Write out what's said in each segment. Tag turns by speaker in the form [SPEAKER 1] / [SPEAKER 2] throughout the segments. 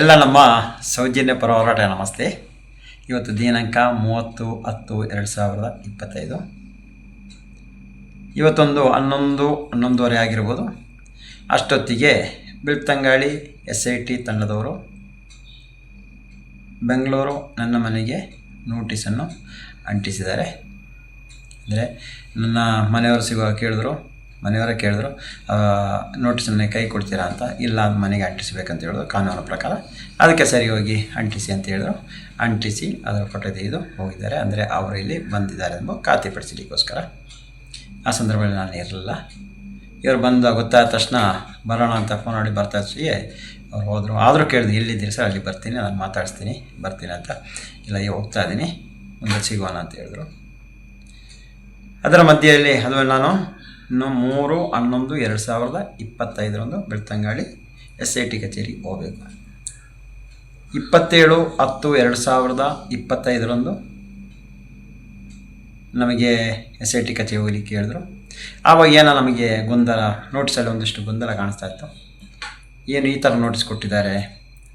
[SPEAKER 1] ಎಲ್ಲ ನಮ್ಮ ಸೌಜನ್ಯ ಪರ ಹೋರಾಟ, ನಮಸ್ತೆ. ಇವತ್ತು ದಿನಾಂಕ ಮೂವತ್ತು ಹತ್ತು ಎರಡು ಸಾವಿರದ ಇಪ್ಪತ್ತೈದು. ಇವತ್ತೊಂದು ಹನ್ನೊಂದು, ಹನ್ನೊಂದುವರೆ ಆಗಿರ್ಬೋದು. ಅಷ್ಟೊತ್ತಿಗೆ ಬಿಳ್ತಂಗಾಳಿ ಎಸ್ ಐ ಟಿ ತಂಡದವರು ಬೆಂಗಳೂರು ನನ್ನ ಮನೆಗೆ ನೋಟಿಸನ್ನು ಅಂಟಿಸಿದ್ದಾರೆ. ಅಂದರೆ ನನ್ನ ಮನೆಯವರು ಸಿಗುವ ಕೇಳಿದ್ರು ಮನೆಯವರೇ ಕೇಳಿದ್ರು ನೋಟಿಸನ್ನು ಕೈ ಕೊಡ್ತೀರಾ ಅಂತ, ಇಲ್ಲ ಮನೆಗೆ ಅಂಟಿಸ್ಬೇಕಂತ ಹೇಳಿದ್ರು, ಕಾನೂನು ಪ್ರಕಾರ. ಅದಕ್ಕೆ ಸರಿ ಹೋಗಿ ಅಂಟಿಸಿ ಅಂತ ಹೇಳಿದ್ರು. ಅಂಟಿಸಿ ಅದರ ಫೋಟೋ ತೆಗೆದು ಹೋಗಿದ್ದಾರೆ. ಅಂದರೆ ಅವರು ಇಲ್ಲಿ ಬಂದಿದ್ದಾರೆ ಎಂಬ ಖಾತೆಪಡಿಸಲಿಕ್ಕೋಸ್ಕರ ಆ ಸಂದರ್ಭದಲ್ಲಿ ನಾನು ಇರಲಿಲ್ಲ. ಇವರು ಬಂದ ಗೊತ್ತಾದ ತಕ್ಷಣ ಬರೋಣ ಅಂತ ಫೋನ್ ಮಾಡಿ ಬರ್ತಾ ಇದ್ದೀವಿ ಅವ್ರು ಹೋದರು. ಆದರೂ ಕೇಳಿದ್ರು, ಎಲ್ಲಿದ್ದೀರಿ ಸರ್? ಅಲ್ಲಿ ಬರ್ತೀನಿ, ನಾನು ಮಾತಾಡಿಸ್ತೀನಿ, ಬರ್ತೀನಿ ಅಂತ. ಇಲ್ಲ ಈಗ ಹೋಗ್ತಾ ಇದ್ದೀನಿ. ಮುಂದೆ ಸಿಗೋಣ ಅಂತ ಹೇಳಿದ್ರು. ಅದರ ಮಧ್ಯೆಯಲ್ಲಿ, ಅದು ನಾನು ಮೂರು, ಹನ್ನೊಂದು, ಎರಡು ಸಾವಿರದ ಇಪ್ಪತ್ತೈದರಂದು ಬೆಳ್ತಂಗಾಳಿ ಎಸ್ ಐ ಟಿ ಕಚೇರಿಗೆ ಹೋಗಬೇಕು. ಇಪ್ಪತ್ತೇಳು, ಹತ್ತು, ಎರಡು ಸಾವಿರದ ಇಪ್ಪತ್ತೈದರಂದು ನಮಗೆ ಎಸ್ ಐ ಟಿ ಕಚೇರಿ ಹೋಗ್ಲಿಕ್ಕೆ ಹೇಳಿದ್ರು. ಆವಾಗ ಏನೋ ನಮಗೆ ಗೊಂದಲ ನೋಟಿಸಲ್ಲಿ ಒಂದಿಷ್ಟು ಗೊಂದಲ ಕಾಣಿಸ್ತಾ ಇತ್ತು. ಏನು ಈ ಥರ ನೋಟಿಸ್ ಕೊಟ್ಟಿದ್ದಾರೆ?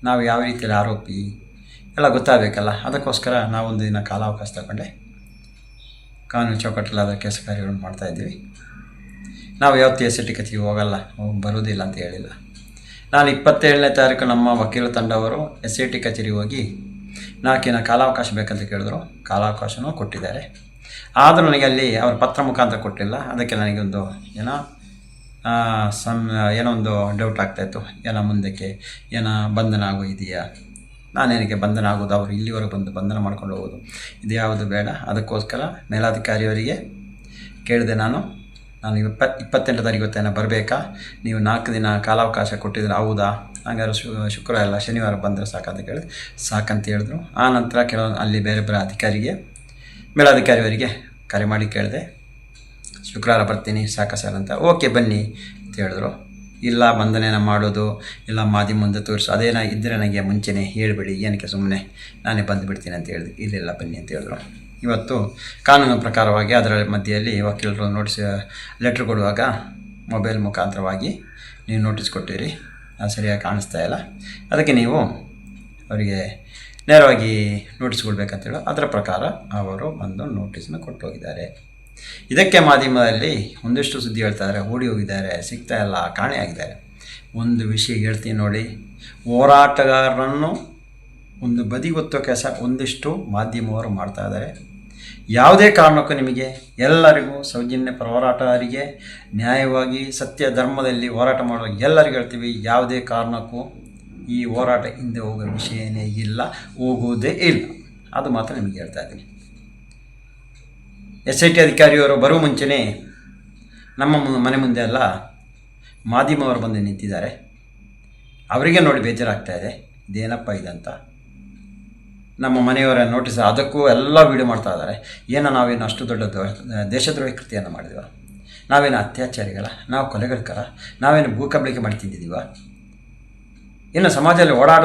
[SPEAKER 1] ನಾವು ಯಾವ ರೀತಿಯಲ್ಲಿ ಆರೋಪಿ? ಎಲ್ಲ ಗೊತ್ತಾಗಬೇಕಲ್ಲ. ಅದಕ್ಕೋಸ್ಕರ ನಾವೊಂದು ದಿನ ಕಾಲಾವಕಾಶ ತಗೊಂಡೆ. ಕಾನೂನು ಚೌಕಟ್ಟಲ್ಲಿ ಕೆಲಸ ಕಾರ್ಯಗಳನ್ನು ಮಾಡ್ತಾಯಿದ್ದೀವಿ ನಾವು ಯಾವತ್ತು ಎಸ್ ಟಿ ಕಚೇರಿಗೆ ಹೋಗಲ್ಲ ಹೋಗ್ ಬರೋದಿಲ್ಲ ಅಂತ ಹೇಳಿಲ್ಲ. ನಾನು ಇಪ್ಪತ್ತೇಳನೇ ತಾರೀಕು ನಮ್ಮ ವಕೀಲ ತಂಡವರು ಎಸ್ ಐ ಟಿ ಕಚೇರಿಗೆ ಹೋಗಿ ನಾಲ್ಕಿನ ಕಾಲಾವಕಾಶ ಬೇಕಂತ ಕೇಳಿದ್ರು. ಕಾಲಾವಕಾಶನೂ ಕೊಟ್ಟಿದ್ದಾರೆ. ಆದರೂ ನನಗೆ ಅಲ್ಲಿ ಅವ್ರ ಪತ್ರ ಮುಖಾಂತರ ಕೊಟ್ಟಿಲ್ಲ. ಅದಕ್ಕೆ ನನಗೊಂದು ಏನೋ ಆ, ಸಮ್ ಏನೋ ಒಂದು ಡೌಟ್ ಆಗ್ತಾಯಿತ್ತು ಏನೋ ಮುಂದಕ್ಕೆ ಏನೋ ಬಂಧನ ಆಗೋ ಇದೆಯಾ ನಾನೇನಕ್ಕೆ ಬಂಧನ ಆಗೋದು? ಅವರು ಇಲ್ಲಿವರೆಗೆ ಬಂದು ಬಂಧನ ಮಾಡ್ಕೊಂಡು ಹೋಗೋದು. ಇದು ಯಾವುದು ಬೇಡ. ಅದಕ್ಕೋಸ್ಕರ ಮೇಲಾಧಿಕಾರಿಯವರಿಗೆ ಕೇಳಿದೆ ನಾನು. ನಾನು ಇಪ್ಪ ಇಪ್ಪತ್ತೆಂಟು ತಾರೀಕು ತನಕ ಬರಬೇಕಾ? ನೀವು ನಾಲ್ಕು ದಿನ ಕಾಲಾವಕಾಶ ಕೊಟ್ಟಿದ್ರೆ ಹೌದಾ? ಹಂಗಾದ್ರೆ ಶು, ಶುಕ್ರವಾರ ಎಲ್ಲ ಶನಿವಾರ ಬಂದರೆ ಸಾಕಂತ ಕೇಳಿದೆ. ಸಾಕಂತ ಹೇಳಿದ್ರು. ಆ ನಂತರ ಕೆಲವೊಂದು ಅಲ್ಲಿ ಬೇರೆ ಬೇರೆ ಅಧಿಕಾರಿಗೆ, ಮೇಲಾಧಿಕಾರಿಯವರಿಗೆ ಕರೆ ಮಾಡಿ ಕೇಳಿದೆ. ಶುಕ್ರವಾರ ಬರ್ತೀನಿ, ಸಾಕ ಸರ್ ಅಂತ. ಓಕೆ, ಬನ್ನಿ ಅಂತ ಹೇಳಿದ್ರು. ಇಲ್ಲ, ಬಂಧನೇನ ಮಾಡೋದು, ಇಲ್ಲ ಮಾದಿ ಮುಂದೆ ತೋರಿಸು ಅದೇನ ಇದ್ದರೆ ನನಗೆ ಮುಂಚೆನೇ ಹೇಳಿಬಿಡಿ, ಏನಕ್ಕೆ ಸುಮ್ಮನೆ ನಾನೇ ಬಂದುಬಿಡ್ತೀನಿ ಅಂತ ಹೇಳಿದೆ ಇಲ್ಲಿಲ್ಲ ಬನ್ನಿ ಅಂತ ಹೇಳಿದ್ರು. ಇವತ್ತು ಕಾನೂನು ಪ್ರಕಾರವಾಗಿ ಅದರ ಮಧ್ಯೆಯಲ್ಲಿ ವಕೀಲರು ನೋಟಿಸ್, ಲೆಟ್ರ್ ಕೊಡುವಾಗ ಮೊಬೈಲ್ ಮುಖಾಂತರವಾಗಿ ನೀವು ನೋಟಿಸ್ ಕೊಟ್ಟಿರಿ. ಅದು ಸರಿಯಾಗಿ ಕಾಣಿಸ್ತಾ ಇಲ್ಲ. ಅದಕ್ಕೆ ನೀವು ಅವರಿಗೆ ನೇರವಾಗಿ ನೋಟಿಸ್ ಕೊಡಬೇಕಂತೇಳಿ ಅದರ ಪ್ರಕಾರ ಅವರು ಬಂದು ನೋಟಿಸ್ನ ಕೊಟ್ಟು ಹೋಗಿದ್ದಾರೆ ಇದಕ್ಕೆ ಮಾಧ್ಯಮದಲ್ಲಿ ಒಂದಿಷ್ಟು ಸುದ್ದಿ ಹೇಳ್ತಾರೆ, ಓಡಿ ಹೋಗಿದ್ದಾರೆ, ಸಿಗ್ತಾ ಇಲ್ಲ ಕಾಣೆಯಾಗಿದ್ದಾರೆ ಒಂದು ವಿಷಯ ಹೇಳ್ತೀನಿ ನೋಡಿ. ಹೋರಾಟಗಾರರನ್ನು ಒಂದು ಬದಿಗೊತ್ತೋ ಕೆಲಸ ಒಂದಿಷ್ಟು ಮಾಧ್ಯಮವರು ಮಾಡ್ತಾ ಇದ್ದಾರೆ. ಯಾವುದೇ ಕಾರಣಕ್ಕೂ ನಿಮಗೆ ಎಲ್ಲರಿಗೂ ಸೌಜನ್ಯ ಹೋರಾಟಗಾರರಿಗೆ ನ್ಯಾಯವಾಗಿ ಸತ್ಯ ಧರ್ಮದಲ್ಲಿ ಹೋರಾಟ ಮಾಡೋ ಎಲ್ಲರಿಗೂ ಹೇಳ್ತೀವಿ, ಯಾವುದೇ ಕಾರಣಕ್ಕೂ ಈ ಹೋರಾಟ ಹಿಂದೆ ಹೋಗೋ ವಿಷಯನೇ ಇಲ್ಲ, ಹೋಗುವುದೇ ಇಲ್ಲ. ಅದು ಮಾತ್ರ ನಿಮಗೆ ಹೇಳ್ತಾ ಇದ್ದೀನಿ. ಎಸ್ ಐ ಟಿ ಅಧಿಕಾರಿಯವರು ಬರುವ ಮುಂಚೆನೇ ನಮ್ಮ ಮನೆ ಮುಂದೆ ಎಲ್ಲ ಮಾಧ್ಯಮವರು ಬಂದು ನಿಂತಿದ್ದಾರೆ. ಅವರಿಗೆ ನೋಡಿ ಬೇಜಾರಾಗ್ತಾ ಇದೆ, ಇದೇನಪ್ಪ ಇದಂತ. ನಮ್ಮ ಮನೆಯವರ ನೋಟಿಸ್ ಅದಕ್ಕೂ ಎಲ್ಲ ವೀಡಿಯೋ ಮಾಡ್ತಾ ಇದ್ದಾರೆ. ಏನೋ ನಾವೇನು ಅಷ್ಟು ದೊಡ್ಡ ದ್ರೋ- ದೇಶದ್ರೋಹಿ ಕೃತಿಯನ್ನು ಮಾಡಿದೀವ? ನಾವೇನು ಅತ್ಯಾಚಾರಿಗಳ? ನಾವು ಕೊಲೆಗಳಕರ? ನಾವೇನು ಭೂಕಬಳಿಕೆ ಮಾಡಿ ತಿಂದಿದ್ದೀವ ಇನ್ನು ಸಮಾಜದಲ್ಲಿ ಓಡಾಡ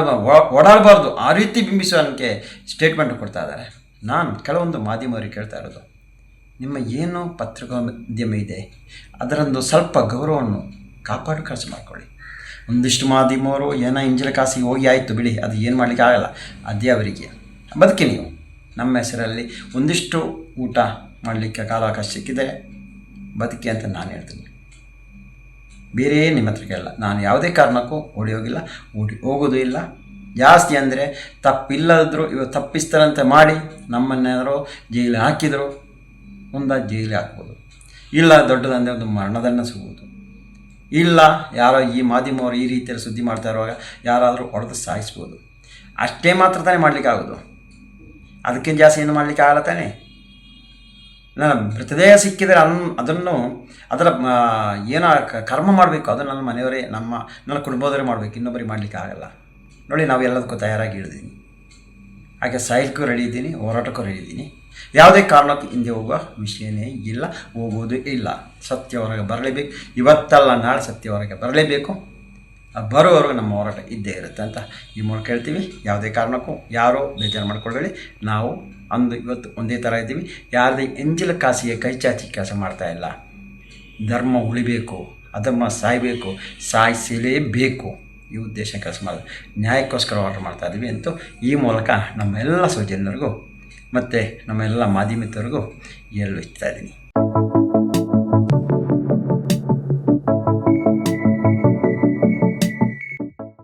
[SPEAKER 1] ಓಡಾಡಬಾರ್ದು. ಆ ರೀತಿ ಬಿಂಬಿಸೋಕ್ಕೆ ಸ್ಟೇಟ್ಮೆಂಟ್ ಕೊಡ್ತಾ ಇದ್ದಾರೆ. ನಾನು ಕೆಲವೊಂದು ಮಾಧ್ಯಮವರಿಗೆ ಕೇಳ್ತಾ ಇರೋದು. ನಿಮ್ಮ ಏನು ಪತ್ರಿಕೋದ್ಯಮ ಇದೆ? ಅದರೊಂದು ಸ್ವಲ್ಪ ಗೌರವವನ್ನು ಕಾಪಾಡು ಕೆಲಸ ಮಾಡ್ಕೊಳ್ಳಿ. ಒಂದಿಷ್ಟು ಮಾಧ್ಯಮವರು ಏನೋ ಇಂಜಿನ ಕಾಸಿಗೆ ಹೋಗಿ ಆಯಿತು ಬಿಡಿ. ಅದು ಏನು ಮಾಡಲಿಕ್ಕೆ ಆಗಲ್ಲ. ಅದೇ ಅವರಿಗೆ. ಬದುಕಿ ನೀವು. ನಮ್ಮ ಹೆಸರಲ್ಲಿ ಒಂದಿಷ್ಟು ಊಟ ಮಾಡಲಿಕ್ಕೆ ಕಾಲಾವಕಾಶ ಸಿಕ್ಕಿದರೆ ಬದುಕಿ ಅಂತ ನಾನು ಹೇಳ್ತೀನಿ. ಬೇರೆ ನಿಮ್ಮ ಹತ್ರ ಕೇಳಲ್ಲ ನಾನು ಯಾವುದೇ ಕಾರಣಕ್ಕೂ ಓಡಿ ಹೋಗಿಲ್ಲ ಓಡಿ ಹೋಗೋದು ಇಲ್ಲ. ಜಾಸ್ತಿ ಅಂದರೆ ತಪ್ಪಿಲ್ಲದ್ರೂ ಇವರು ತಪ್ಪಿಸ್ತಾರಂತೆ ಮಾಡಿ ನಮ್ಮನ್ನೇನಾದ್ರು ಜೈಲಿಗೆ ಹಾಕಿದರು ಮುಂದೆ ಜೈಲಿಗೆ ಹಾಕ್ಬೋದು. ಇಲ್ಲ ದೊಡ್ಡದಂದರೆ ಒಂದು ಮರಣದಂಡ ಸಿಗ್ಬೋದು. ಇಲ್ಲ ಯಾರೋ ಈ ಮಾಧ್ಯಮವರು ಈ ರೀತಿಯಲ್ಲಿ ಸುದ್ದಿ ಮಾಡ್ತಾ ಇರುವಾಗ ಯಾರಾದರೂ ಹೊಡೆದು ಸಾಯಿಸ್ಬೋದು. ಅಷ್ಟೇ ಮಾತ್ರ ತಾನೇ ಮಾಡಲಿಕ್ಕಾಗೋದು. ಅದಕ್ಕಿಂತ ಜಾಸ್ತಿ ಏನು ಮಾಡಲಿಕ್ಕೆ ಆಗಲ್ಲ ತಾನೆ? ನನ್ನ ಮೃತದೇಹ ಸಿಕ್ಕಿದರೆ ಅನ್, ಅದನ್ನು, ಅದರ ಏನ ಕರ್ಮ ಮಾಡಬೇಕು ಅದು ನನ್ನ ಮನೆಯವರೇ, ನಮ್ಮ, ನನ್ನ ಕುಟುಂಬದವರೇ ಮಾಡಬೇಕು, ಇನ್ನೊಬ್ಬರಿಗೆ ಮಾಡಲಿಕ್ಕೆ ಆಗಲ್ಲ. ನೋಡಿ, ನಾವು ಎಲ್ಲದಕ್ಕೂ ತಯಾರಾಗಿ ಇಳಿದೀನಿ ಹಾಗೆ ಸಾಯಲಿಕ್ಕೂ ರೆಡಿ ಇದ್ದೀನಿ, ಹೋರಾಟಕ್ಕೂ ರೆಡಿ ಇದ್ದೀನಿ. ಯಾವುದೇ ಕಾರಣಕ್ಕೂ ಹಿಂದೆ ಹೋಗುವ ವಿಷಯನೇ ಇಲ್ಲ, ಹೋಗುವುದೂ ಇಲ್ಲ. ಸತ್ಯವರೆಗೆ ಬರಲೇಬೇಕು. ಇವತ್ತಲ್ಲ, ನಾಳೆ ಸತ್ಯವರೆಗೆ ಬರಲೇಬೇಕು. ಆ ಬರುವವರೆಗೂ ನಮ್ಮ ಹೋರಾಟ ಇದ್ದೇ ಇರುತ್ತೆ ಅಂತ ಈ ಮೂಲಕ ಹೇಳ್ತೀವಿ ಯಾವುದೇ ಕಾರಣಕ್ಕೂ ಯಾರೂ ಬೇಜಾರು ಮಾಡ್ಕೊಳ್ಬೇಡಿ. ನಾವು ಅಂದು ಇವತ್ತು ಒಂದೇ ಥರ ಇದ್ದೀವಿ. ಯಾರದೇ ಎಂಜಿಲ ಕಾಸಿಗೆ ಕೈ ಚಾಚಿ ಕೆಲಸ ಮಾಡ್ತಾ ಇಲ್ಲ. ಧರ್ಮ ಉಳಿಬೇಕು, ಅಧರ್ಮ ಸಾಯಬೇಕು, ಸಾಯಿಸಲೇಬೇಕು. ಈ ಉದ್ದೇಶ ಕೆಲಸ ಮಾಡೋದು ನ್ಯಾಯಕ್ಕೋಸ್ಕರ ಆರ್ಡರ್ ಮಾಡ್ತಾ ಇದ್ದೀವಿ ಅಂತೂ ಈ ಮೂಲಕ ನಮ್ಮ ಎಲ್ಲ ಸೌಜನ್ಯರಿಗೂ ಮತ್ತು ನಮ್ಮ ಎಲ್ಲ ಮಾಧ್ಯಮಿತರಿಗೂ ಹೇಳಲು ಇಷ್ಟ ಇದ್ದೀನಿ.